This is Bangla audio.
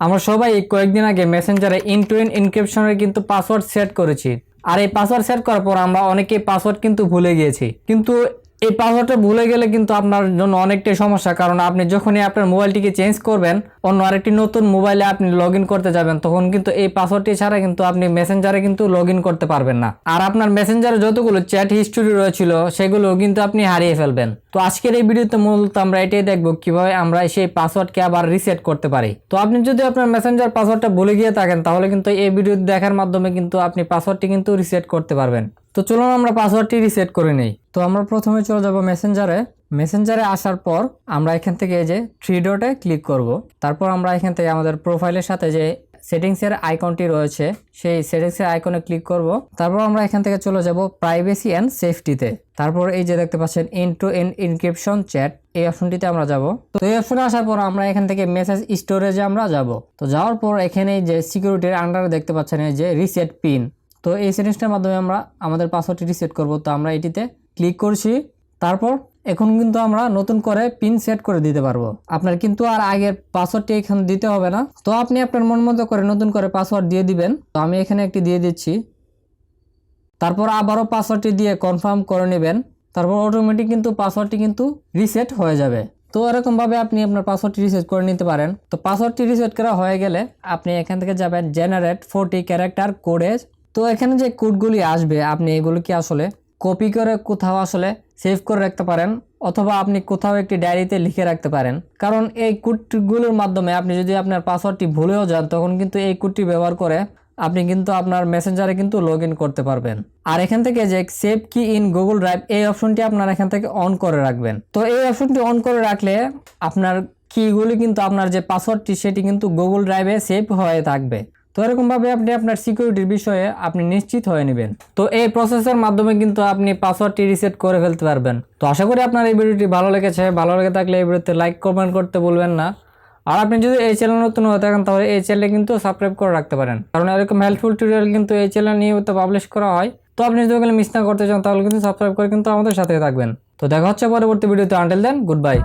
আমরা সবাই কয়েকদিন আগে মেসেঞ্জারে ইন টু ইন ইনক্রিপশনের কিন্তু পাসওয়ার্ড সেট করেছি। আর এই পাসওয়ার্ড সেট করার পর আমরা অনেকেই পাসওয়ার্ড কিন্তু ভুলে গিয়েছি। কিন্তু এই পাসওয়ার্ডটা ভুলে গেলে কিন্তু আপনার জন্য অনেকটাই সমস্যা, কারণ আপনি যখনই আপনার মোবাইলটিকে চেঞ্জ করবেন, অন্য আরেকটি নতুন মোবাইলে আপনি লগ করতে যাবেন, তখন কিন্তু এই পাসওয়ার্ডটি ছাড়া কিন্তু আপনি মেসেঞ্জারে কিন্তু লগ করতে পারবেন না। আর আপনার মেসেঞ্জারে যতগুলো চ্যাট হিস্টোরি রয়েছিল সেগুলো কিন্তু আপনি হারিয়ে ফেলবেন। তো আজকের এই ভিডিওতে মূলত আমরা এটাই দেখব কীভাবে আমরা সেই পাসওয়ার্ডকে আবার রিসেট করতে পারি। তো আপনি যদি আপনার মেসেঞ্জার পাসওয়ার্ডটা ভুলে গিয়ে থাকেন, তাহলে কিন্তু এই ভিডিও দেখার মাধ্যমে কিন্তু আপনি পাসওয়ার্ডটি কিন্তু রিসেট করতে পারবেন। তো চলুন আমরা পাসওয়ার্ডটি রিসেট করে নেই। তো আমরা প্রথমে চলে যাব মেসেঞ্জারে মেসেঞ্জারে আসার পর আমরা এখান থেকে এই যে থ্রি ডটে ক্লিক করব। তারপর আমরা এখান থেকে আমাদের প্রোফাইলের সাথে যে সেটিংসের আইকনটি রয়েছে। সেই সেটিংসের আইকনে ক্লিক করব। তারপর আমরা এখান থেকে চলে যাব প্রাইভেসি অ্যান্ড সেফটিতে। তারপর এই যে দেখতে পাচ্ছেন end to end encryption chat এই অপশনটিতে আমরা যাব। তো এই অপশনে আসার পর আমরা এখান থেকে মেসেজ স্টোরেজে আমরা যাব। তো যাওয়ার পর এখানে যে সিকিউরিটির আন্ডারে দেখতে পাচ্ছেন, এই যে রিসেট পিন তো এই সেটিংসটার মাধ্যমে আমরা আমাদের পাসওয়ার্ডটি রিসেট করব। তো আমরা এটিতে ক্লিক করছি। তারপর এখন কিন্তু আমরা নতুন করে পিন সেট করে দিতে পারব। আপনার কিন্তু আর আগের পাসওয়ার্ডটি এখানে দিতে হবে না। তো আপনি আপনার মন মতো করে নতুন করে পাসওয়ার্ড দিয়ে দিবেন। তো আমি এখানে একটি দিয়ে দিচ্ছি। তারপর আবারও পাসওয়ার্ডটি দিয়ে কনফার্ম করে নেবেন। তারপর অটোমেটিক কিন্তু পাসওয়ার্ডটি কিন্তু রিসেট হয়ে যাবে। তো এরকমভাবে আপনি আপনার পাসওয়ার্ডটি রিসেট করে নিতে পারেন। তো পাসওয়ার্ডটি রিসেট করা হয়ে গেলে আপনি এখান থেকে যাবেন জেনারেট ফোরটি ক্যারেক্টার কোডেজ তো এখানে যে কোডগুলি আসবে, আপনি এগুলো কি আসলে কপি করে কোথাও আসলে সেভ করে রাখতে পারেন, অথবা আপনি কোথাও একটি ডায়েরিতে লিখে রাখতে পারেন। কারণ এই কোডগুলোর মাধ্যমে আপনি যদি আপনার পাসওয়ার্ডটি ভুলেও যান, তখন কিন্তু এই কোডটি ব্যবহার করে আপনি কিন্তু আপনার মেসেঞ্জারে কিন্তু লগ করতে পারবেন। আর এখান থেকে যে সেভ কি ইন গুগল ড্রাইভ এই অপশনটি আপনার এখান থেকে অন করে রাখবেন। তো এই অপশনটি অন করে রাখলে আপনার কিগুলি কিন্তু আপনার যে পাসওয়ার্ডটি সেটি কিন্তু গুগল ড্রাইভে সেভ হয়ে থাকবে। তো এরকমভাবে আপনি আপনার সিকিউরিটির বিষয়ে আপনি নিশ্চিত হয়ে নেবেন। তো এই প্রসেসের মাধ্যমে কিন্তু আপনি পাসওয়ার্ডটি রিসেট করে ফেলতে পারবেন। তো আশা করি আপনার এই ভিডিওটি ভালো লেগেছে। ভালো লেগে থাকলে এই ভিডিওতে লাইক কমেন্ট করতে বলবেন না। আর আপনি যদি এই চ্যানেল নতুন হয়ে থাকেন, তাহলে এই চ্যানেলে কিন্তু সাবস্ক্রাইব করে রাখতে পারেন। কারণ এরকম হেল্পফুল টিউটোরিয়াল কিন্তু এই চ্যানেল নিয়মিত পাবলিশ করা হয়। তো আপনি যদি ওগুলো মিস না করতে চান, তাহলে কিন্তু সাবস্ক্রাইব করে কিন্তু আমাদের সাথে থাকবেন। তো দেখা হচ্ছে পরবর্তী ভিডিওতে। আন্টেল দেন গুড বাই